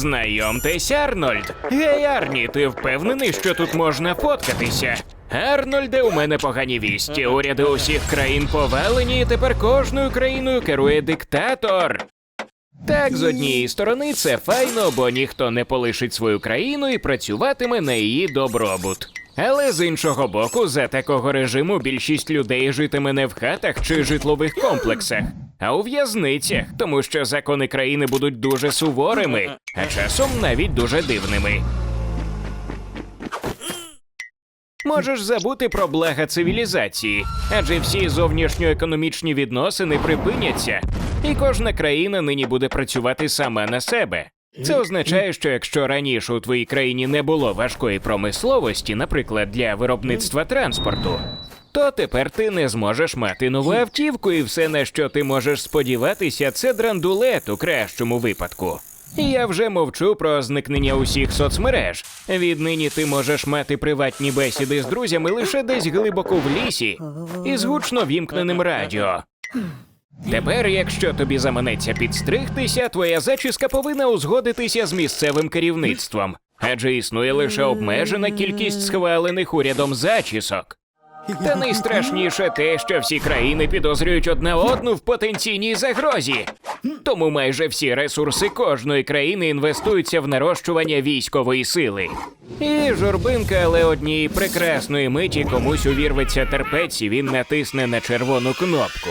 Знайомтесь, Арнольд. Гей, Арні, ти впевнений, що тут можна фоткатися? Арнольде, у мене погані вісті. Уряди усіх країн повалені, і тепер кожною країною керує диктатор. Так, з однієї сторони, це файно, бо ніхто не полишить свою країну і працюватиме на її добробут. Але з іншого боку, за такого режиму більшість людей житиме не в хатах чи житлових комплексах, а у в'язницях, тому що закони країни будуть дуже суворими, а часом навіть дуже дивними. Можеш забути про блага цивілізації, адже всі зовнішньоекономічні відносини припиняться, і кожна країна нині буде працювати сама на себе. Це означає, що якщо раніше у твоїй країні не було важкої промисловості, наприклад, для виробництва транспорту, то тепер ти не зможеш мати нову автівку, і все, на що ти можеш сподіватися, це драндулет у кращому випадку. Я вже мовчу про зникнення усіх соцмереж. Віднині ти можеш мати приватні бесіди з друзями лише десь глибоко в лісі із гучно вімкненим радіо. Тепер, якщо тобі заманеться підстригтися, твоя зачіска повинна узгодитися з місцевим керівництвом, адже існує лише обмежена кількість схвалених урядом зачісок. Та найстрашніше те, що всі країни підозрюють одна одну в потенційній загрозі. Тому майже всі ресурси кожної країни інвестуються в нарощування військової сили. І журбинка, але однієї прекрасної миті комусь увірветься терпець, і він натисне на червону кнопку.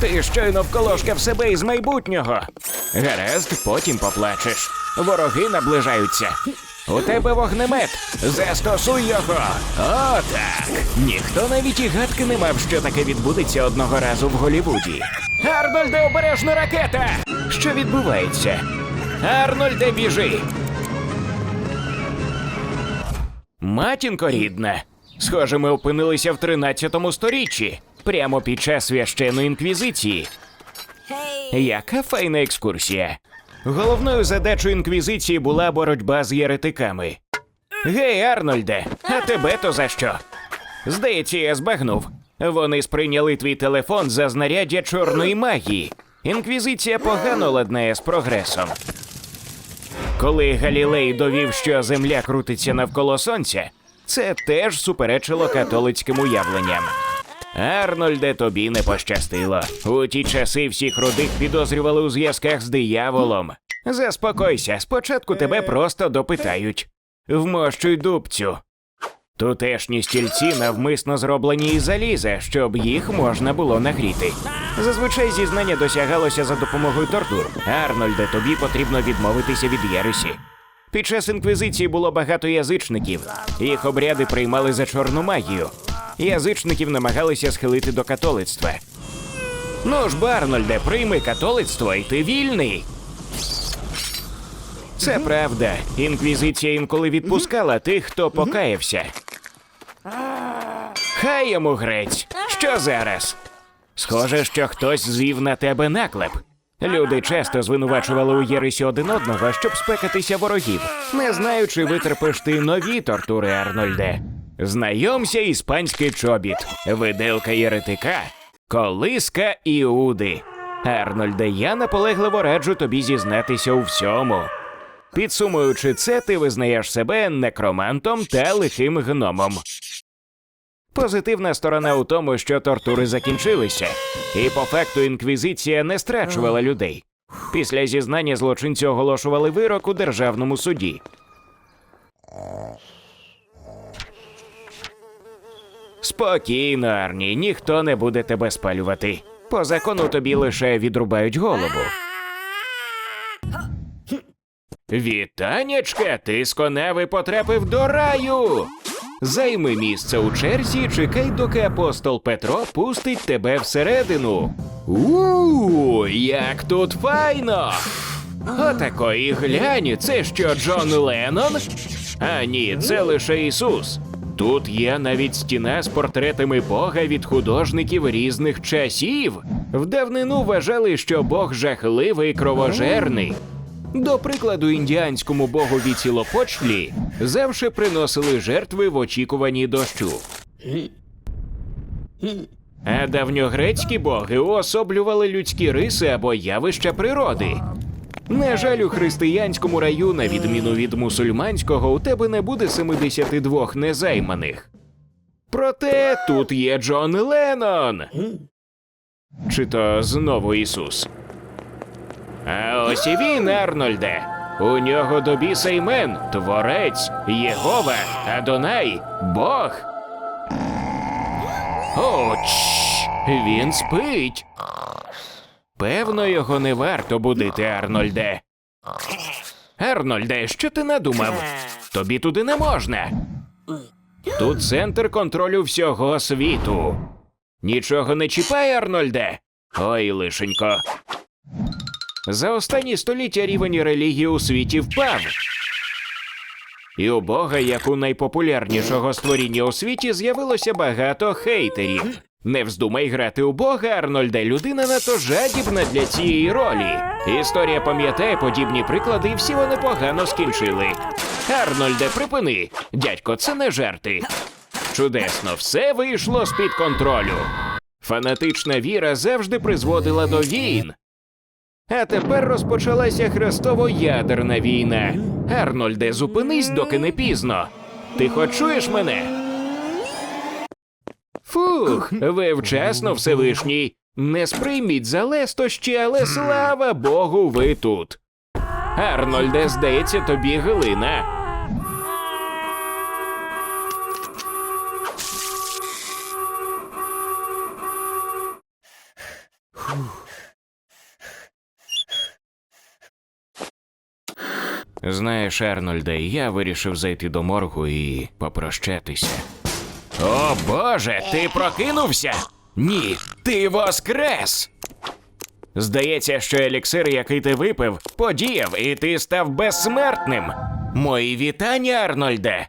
Ти щойно вколошкав себе із майбутнього. Гаразд, потім поплачеш. Вороги наближаються. У тебе вогнемет. Застосуй його. О, так. Ніхто навіть і гадки не мав, що таке відбудеться одного разу в Голівуді. Арнольде, обережно ракета! Що відбувається? Арнольде, біжи! Матінко рідна. Схоже, ми опинилися в 13 сторіччі, прямо під час священної інквізиції. Яка файна екскурсія. Головною задачою інквізиції була боротьба з єретиками. Гей, Арнольде, а тебе то за що? Здається, я збагнув. Вони сприйняли твій телефон за знаряддя чорної магії. Інквізиція погано ладнає з прогресом. Коли Галілей довів, що Земля крутиться навколо сонця, це теж суперечило католицьким уявленням. Арнольде, тобі не пощастило. У ті часи всіх рудих підозрювали у зв'язках з дияволом. Заспокойся, спочатку тебе просто допитають. Вмощуй дубцю. Тутешні стільці навмисно зроблені із заліза, щоб їх можна було нагріти. Зазвичай зізнання досягалося за допомогою тортур. Арнольде, тобі потрібно відмовитися від єресі. Під час інквізиції було багато язичників. Їх обряди приймали за чорну магію. Язичників намагалися схилити до католицтва. Ну ж, Барнольде, прийми католицтво і ти вільний. Це правда. Інквізиція інколи відпускала тих, хто покаявся. Хай йому грець. Що зараз? Схоже, що хтось звів на тебе наклеп. Люди часто звинувачували у єресі один одного, щоб спекатися ворогів, не знаючи, витерпиш ти нові тортури, Арнольде. Знайомся іспанський чобіт, виделка єретика, колиска Іуди. Арнольде, я наполегливо раджу тобі зізнатися у всьому. Підсумуючи це, ти визнаєш себе некромантом та лихим гномом. Позитивна сторона у тому, що тортури закінчилися, і по факту інквізиція не страчувала людей. Після зізнання злочинцю оголошували вирок у державному суді. Спокійно, Арні, ніхто не буде тебе спалювати. По закону тобі лише відрубають голову. Вітанячка, ти з коневи потрапив до раю. Займи місце у черзі, чекай, доки апостол Петро пустить тебе всередину. У, як тут файно! Отакої глянь, це що Джон Леннон? А ні, це лише Ісус. Тут є навіть стіна з портретами Бога від художників різних часів. В давнину вважали, що Бог жахливий і кровожерний. До прикладу, індіанському богові цілопочлі завше приносили жертви в очікуванні дощу. А давньогрецькі боги уособлювали людські риси або явища природи. На жаль, у християнському раю, на відміну від мусульманського, у тебе не буде 72 незайманих. Проте тут є Джон Леннон. Чи то знову Ісус? А ось і він, Арнольде. У нього до біса імен Творець, Єгова, Адонай, Бог. О, чш, він спить. Певно, його не варто будити, Арнольде. Арнольде, що ти надумав? Тобі туди не можна. Тут центр контролю всього світу. Нічого не чіпай, Арнольде. Ой, лишенько. За останні століття рівень релігії у світі впав. І у Бога, як у найпопулярнішого створіння у світі, з'явилося багато хейтерів. Не вздумай грати у Бога, Арнольде, людина надто жадібна для цієї ролі. Історія пам'ятає подібні приклади, і всі вони погано скінчили. Арнольде, припини. Дядько, це не жарти. Чудесно, все вийшло з-під контролю. Фанатична віра завжди призводила до війн. А тепер розпочалася хрестово-ядерна війна. Арнольде, зупинись, доки не пізно. Ти хоч чуєш мене? Фух, ви вчасно, Всевишній. Не сприйміть за лестощі, але слава Богу, ви тут. Арнольде, здається, тобі глина. Знаєш, Арнольде, я вирішив зайти до моргу і попрощатися. О Боже, ти прокинувся? Ні, ти воскрес. Здається, що еліксир, який ти випив, подіяв, і ти став безсмертним. Мої вітання, Арнольде.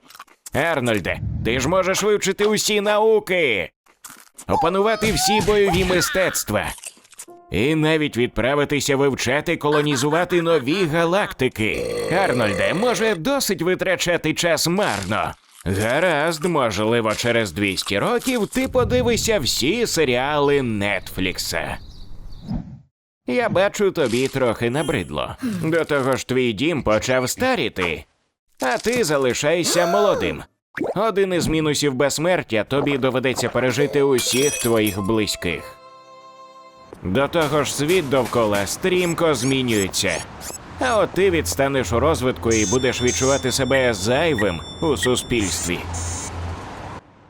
Арнольде, ти ж можеш вивчити усі науки, опанувати всі бойові мистецтва. І навіть відправитися вивчати колонізувати нові галактики. Арнольде, може, досить витрачати час марно. Гаразд, можливо, через 200 років ти подивишся всі серіали Нетфлікса. Я бачу, тобі трохи набридло. До того ж, твій дім почав старіти, а ти залишайся молодим. Один із мінусів безсмертя тобі доведеться пережити усіх твоїх близьких. До того ж, світ довкола стрімко змінюється. А от ти відстанеш у розвитку і будеш відчувати себе зайвим у суспільстві.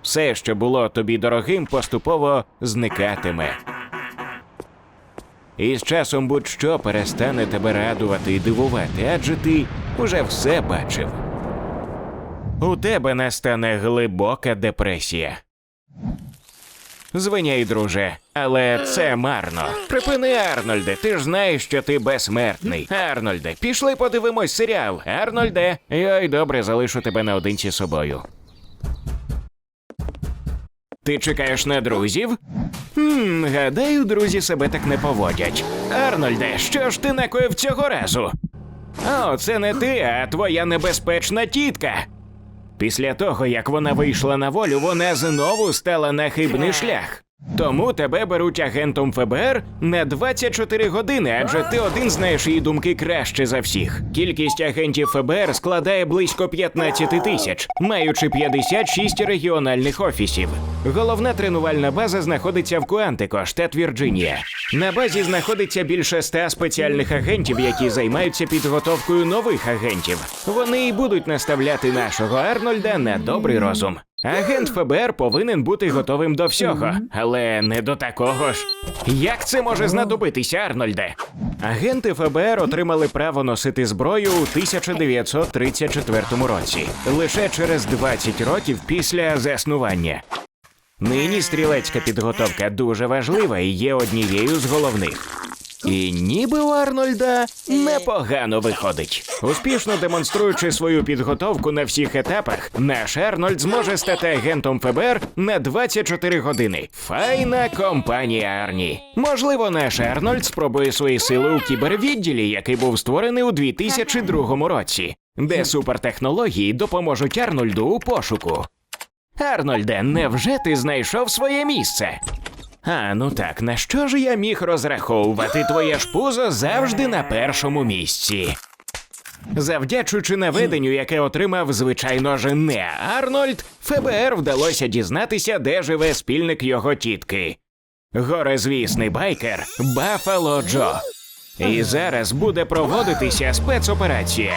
Все, що було тобі дорогим, поступово зникатиме. І з часом будь-що перестане тебе радувати і дивувати, адже ти уже все бачив. У тебе настане глибока депресія. Звиняй, друже, але це марно. Припини, Арнольде, ти ж знаєш, що ти безсмертний. Арнольде, пішли подивимось серіал. Арнольде, йой, добре, залишу тебе наодинці з собою. Ти чекаєш на друзів? Хм, гадаю, друзі себе так не поводять. Арнольде, що ж ти накоїв цього разу? О, це не ти, а твоя небезпечна тітка. Після того, як вона вийшла на волю, вона знову стала на хибний шлях. Тому тебе беруть агентом ФБР на 24 години, адже ти один знаєш її думки краще за всіх. Кількість агентів ФБР складає близько 15 тисяч, маючи 56 регіональних офісів. Головна тренувальна база знаходиться в Куантико, штат Вірджинія. На базі знаходиться більше ста спеціальних агентів, які займаються підготовкою нових агентів. Вони і будуть наставляти нашого Арнольда на добрий розум. Агент ФБР повинен бути готовим до всього, але не до такого ж. Як це може знадобитися, Арнольде? Агенти ФБР отримали право носити зброю у 1934 році, лише через 20 років після заснування. Нині стрілецька підготовка дуже важлива і є однією з головних. І ніби у Арнольда непогано виходить. Успішно демонструючи свою підготовку на всіх етапах, наш Арнольд зможе стати агентом ФБР на 24 години. Файна компанія Арні. Можливо, наш Арнольд спробує свої сили у кібервідділі, який був створений у 2002 році, де супертехнології допоможуть Арнольду у пошуку. Арнольде, невже ти знайшов своє місце? А, ну так, на що ж я міг розраховувати? Твоє ж пузо завжди на першому місці. Завдячуючи наведенню, яке отримав, звичайно ж, не Арнольд, ФБР вдалося дізнатися, де живе спільник його тітки. Горезвісний байкер Баффало Джо. І зараз буде проводитися спецоперація.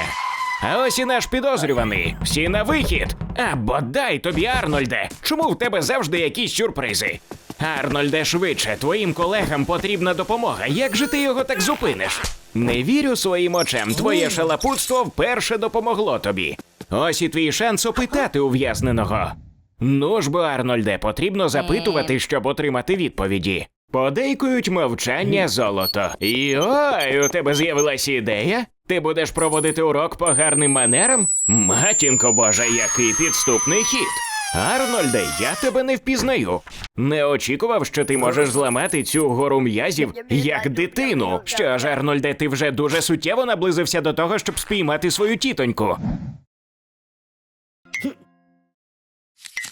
А ось і наш підозрюваний. Всі на вихід. А бодай тобі, Арнольде. Чому в тебе завжди якісь сюрпризи? Арнольде, швидше, твоїм колегам потрібна допомога. Як же ти його так зупиниш? Не вірю своїм очам. Твоє шалапутство вперше допомогло тобі. Ось і твій шанс опитати ув'язненого. Ну ж бо, Арнольде, потрібно запитувати, щоб отримати відповіді. Подейкують мовчання золото. І ой, у тебе з'явилася ідея? Ти будеш проводити урок по гарним манерам? Матінко Божа, який підступний хід. Арнольде, я тебе не впізнаю. Не очікував, що ти можеш зламати цю гору м'язів як дитину. Що ж, Арнольде, ти вже дуже суттєво наблизився до того, щоб спіймати свою тітоньку.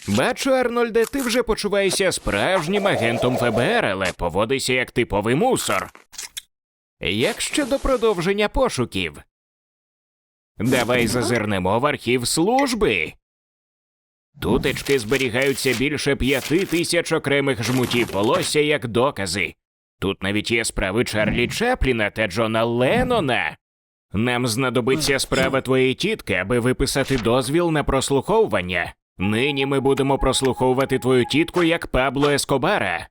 Бачу, Арнольде, ти вже почуваєшся справжнім агентом ФБР, але поводишся як типовий мусор. Як щодо продовження пошуків? Давай зазирнемо в архів служби. Тутечки зберігаються більше п'яти тисяч окремих жмутів волосся як докази. Тут навіть є справи Чарлі Чапліна та Джона Леннона. Нам знадобиться справа твоєї тітки, аби виписати дозвіл на прослуховування. Нині ми будемо прослуховувати твою тітку як Пабло Ескобара.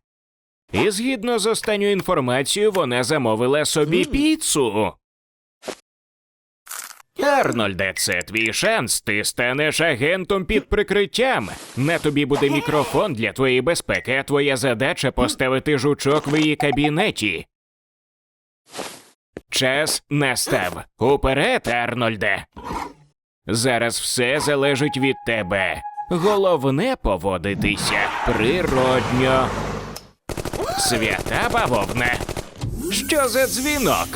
І згідно з останньою інформацією, вона замовила собі піцу. Арнольде, це твій шанс. Ти станеш агентом під прикриттям. На тобі буде мікрофон для твоєї безпеки, а твоя задача поставити жучок в її кабінеті. Час настав. Уперед, Арнольде. Зараз все залежить від тебе. Головне поводитися природньо. Свята бавовна. Що за дзвінок?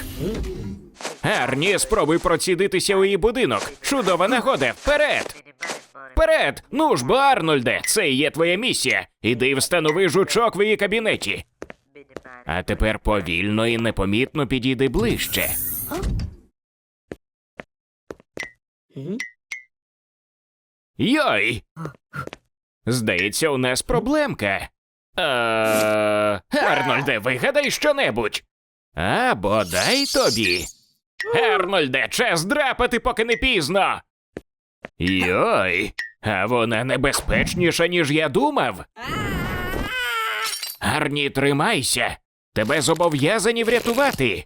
Арні, спробуй процідитися у її будинок. Чудова нагода. Вперед! Вперед! Ну ж бо, Арнольде, це і є твоя місія. Іди встанови жучок в її кабінеті. А тепер повільно і непомітно підійди ближче. Йой! Здається, у нас проблемка. Е, Арнольде, вигадай щонебудь. А бодай тобі. Арнольде, час драпати, поки не пізно. Йой, а вона небезпечніша, ніж я думав. Арні, тримайся. Тебе зобов'язані врятувати.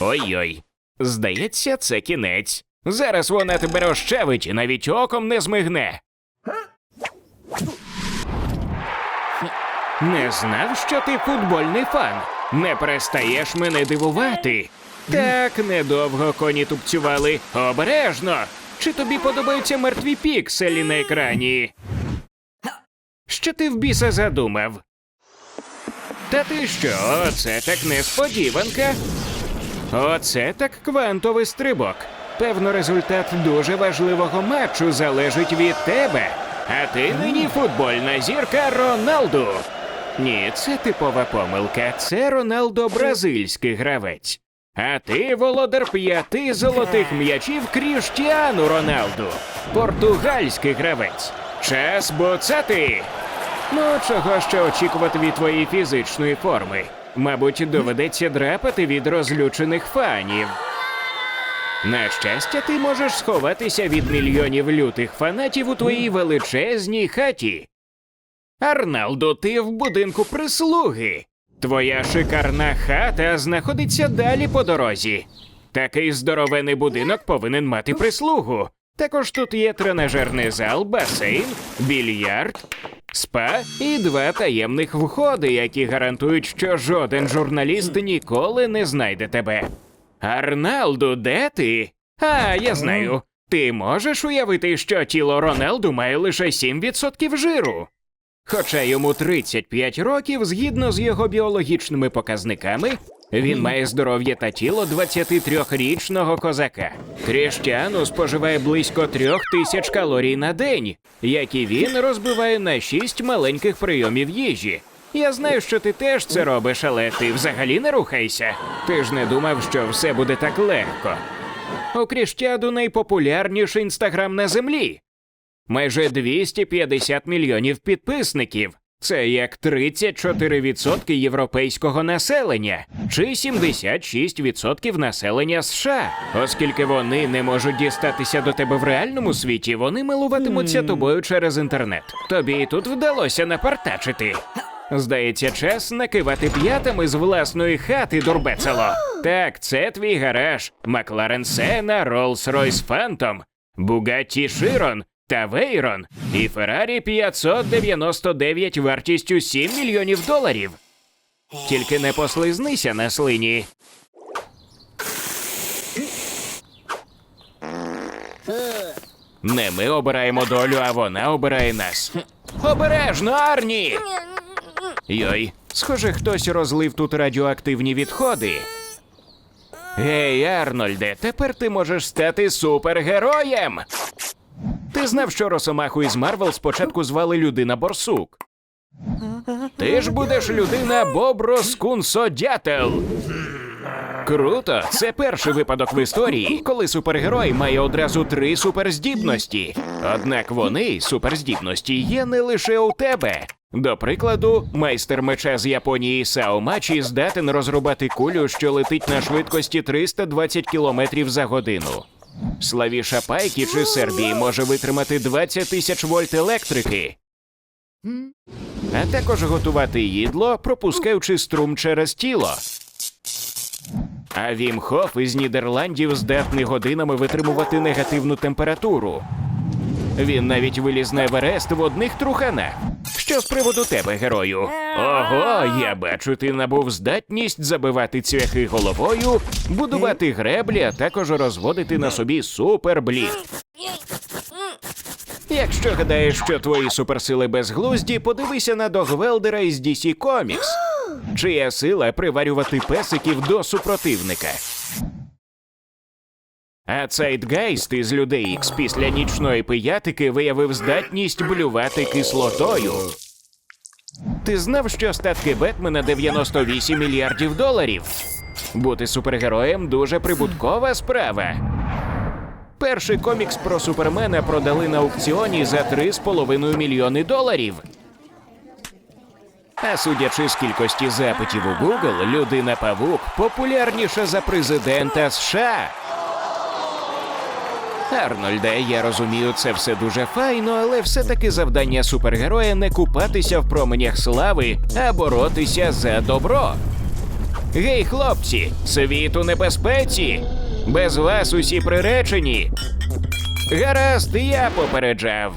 Ой-ой. Здається, це кінець. Зараз вона тебе розчавить і навіть оком не змигне. Не знав, що ти футбольний фан. Не перестаєш мене дивувати. Так недовго коні тупцювали. Обережно. Чи тобі подобаються мертві пікселі на екрані? Що ти в біса задумав? Та ти що, оце так несподіванка. Оце так квантовий стрибок. Певно, результат дуже важливого матчу залежить від тебе. А ти нині футбольна зірка Роналду. Ні, це типова помилка. Це Роналдо бразильський гравець. А ти володар п'яти золотих м'ячів Кріштіану Роналду, португальський гравець. Час боцати. Ну, чого ще очікувати від твоєї фізичної форми? Мабуть, доведеться драпати від розлючених фанів. На щастя, ти можеш сховатися від мільйонів лютих фанатів у твоїй величезній хаті. Арналду, ти в будинку прислуги. Твоя шикарна хата знаходиться далі по дорозі. Такий здоровений будинок повинен мати прислугу. Також тут є тренажерний зал, басейн, більярд, спа і два таємних входи, які гарантують, що жоден журналіст ніколи не знайде тебе. Арналду, де ти? А, я знаю. Ти можеш уявити, що тіло Роналду має лише 7% жиру. Хоча йому 35 років, згідно з його біологічними показниками, він має здоров'я та тіло 23-річного козака. Кріштіану споживає близько трьох тисяч калорій на день, які він розбиває на 6 маленьких прийомів їжі. Я знаю, що ти теж це робиш, але ти взагалі не рухайся. Ти ж не думав, що все буде так легко. У Кріштіаду найпопулярніший інстаграм на землі. Майже 250 мільйонів підписників. Це як 34% європейського населення чи 76% населення США. Оскільки вони не можуть дістатися до тебе в реальному світі, вони милуватимуться тобою через інтернет. Тобі і тут вдалося напартачити. Здається, час накивати п'ятами з власної хати, дурбецело. Так, це твій гараж. Макларен Сена, Rolls-Royce Phantom, Bugatti Chiron та Вейрон і Феррарі 599 вартістю 7 мільйонів доларів. Тільки не послизнися на слині. Не ми обираємо долю, а вона обирає нас. Обережно, Арні! Йой, схоже, хтось розлив тут радіоактивні відходи. Гей, Арнольде, тепер ти можеш стати супергероєм. Ти знав, що Росомаху із Марвел спочатку звали людина Борсук. Ти ж будеш людина Боброскунсодятел. Круто! Це перший випадок в історії, коли супергерой має одразу три суперздібності. Однак вони, суперздібності, є не лише у тебе. До прикладу, майстер меча з Японії Сао Мачі здатен розрубати кулю, що летить на швидкості 320 км за годину. Славіша Пайкі чи Сербії може витримати 20 тисяч вольт електрики. А також готувати їдло, пропускаючи струм через тіло. А Вім Хоф із Нідерландів здатний годинами витримувати негативну температуру. Він навіть виліз на Еверест в одних труханах. Що з приводу тебе, герою? Ого, я бачу, ти набув здатність забивати цвяхи головою, будувати греблі, а також розводити на собі суперблід. Якщо гадаєш, що твої суперсили безглузді, подивися на Догвелдера із DC Comics. Чия сила приварювати песиків до супротивника. А Цейтгейст із людей Ікс після нічної пиятики виявив здатність блювати кислотою. Ти знав, що статки Бетмена 98 мільярдів доларів? Бути супергероєм дуже прибуткова справа. Перший комікс про супермена продали на аукціоні за 3,5 мільйони доларів. А судячи з кількості запитів у Google, людина Павук популярніша за президента США. Арнольде, я розумію, це все дуже файно, але все-таки завдання супергероя не купатися в променях слави, а боротися за добро. Гей, хлопці, світ у небезпеці! Без вас усі приречені. Гаразд, я попереджав.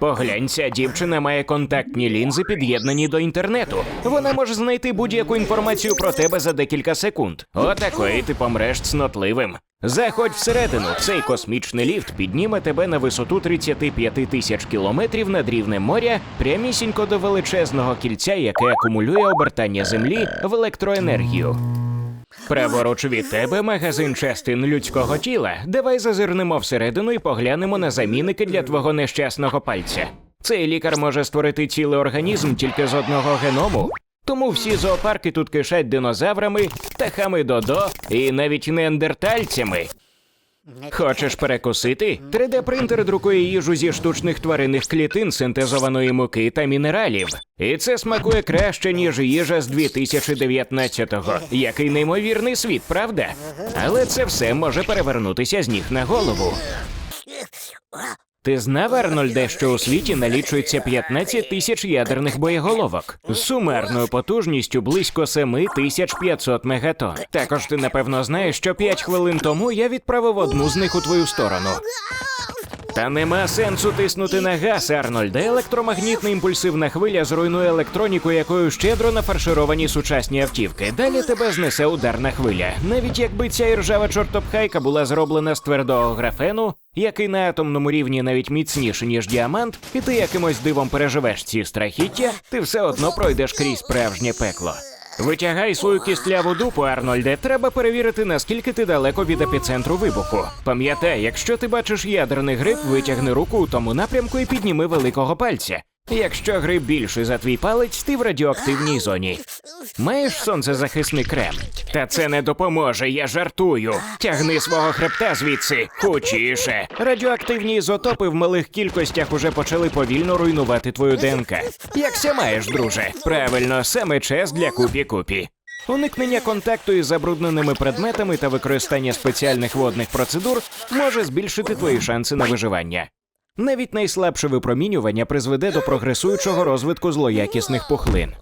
Поглянь, дівчина має контактні лінзи, під'єднані до інтернету. Вона може знайти будь-яку інформацію про тебе за декілька секунд. Отакої ти помреш цнотливим. Заходь всередину. Цей космічний ліфт підніме тебе на висоту 35 тисяч кілометрів над рівнем моря, прямісінько до величезного кільця, яке акумулює обертання землі в електроенергію. Праворуч від тебе магазин частин людського тіла. Давай зазирнемо всередину і поглянемо на замінники для твого нещасного пальця. Цей лікар може створити цілий організм тільки з одного геному. Тому всі зоопарки тут кишать динозаврами, птахами додо і навіть неандертальцями. Хочеш перекусити? 3D-принтер друкує їжу зі штучних тваринних клітин, синтезованої муки та мінералів. І це смакує краще, ніж їжа з 2019-го. Який неймовірний світ, правда? Але це все може перевернутися з ніг на голову. Ти знав, Арнольде, що у світі налічується 15 тисяч ядерних боєголовок з сумарною потужністю близько 7500 мегатон. Також ти напевно знаєш, що 5 хвилин тому я відправив одну з них у твою сторону. Та нема сенсу тиснути на газ, Арнольде. Електромагнітна імпульсивна хвиля зруйнує електроніку, якою щедро нафаршировані сучасні автівки. Далі тебе знесе ударна хвиля. Навіть якби ця іржава чортопхайка була зроблена з твердого графену, який на атомному рівні навіть міцніший, ніж діамант, і ти якимось дивом переживеш ці страхіття, ти все одно пройдеш крізь справжнє пекло. Витягай свою кістляву дупу, Арнольде. Треба перевірити, наскільки ти далеко від епіцентру вибуху. Пам'ятай, якщо ти бачиш ядерний гриб, витягни руку у тому напрямку і підніми великого пальця. Якщо гриб більший за твій палець, ти в радіоактивній зоні. Маєш сонцезахисний крем? Та це не допоможе, я жартую. Тягни свого хребта звідси, хучіше. Радіоактивні ізотопи в малих кількостях уже почали повільно руйнувати твою ДНК. Якся маєш, друже? Правильно, саме час для купі-купі. Уникнення контакту із забрудненими предметами та використання спеціальних водних процедур може збільшити твої шанси на виживання. Навіть найслабше випромінювання призведе до прогресуючого розвитку злоякісних пухлин.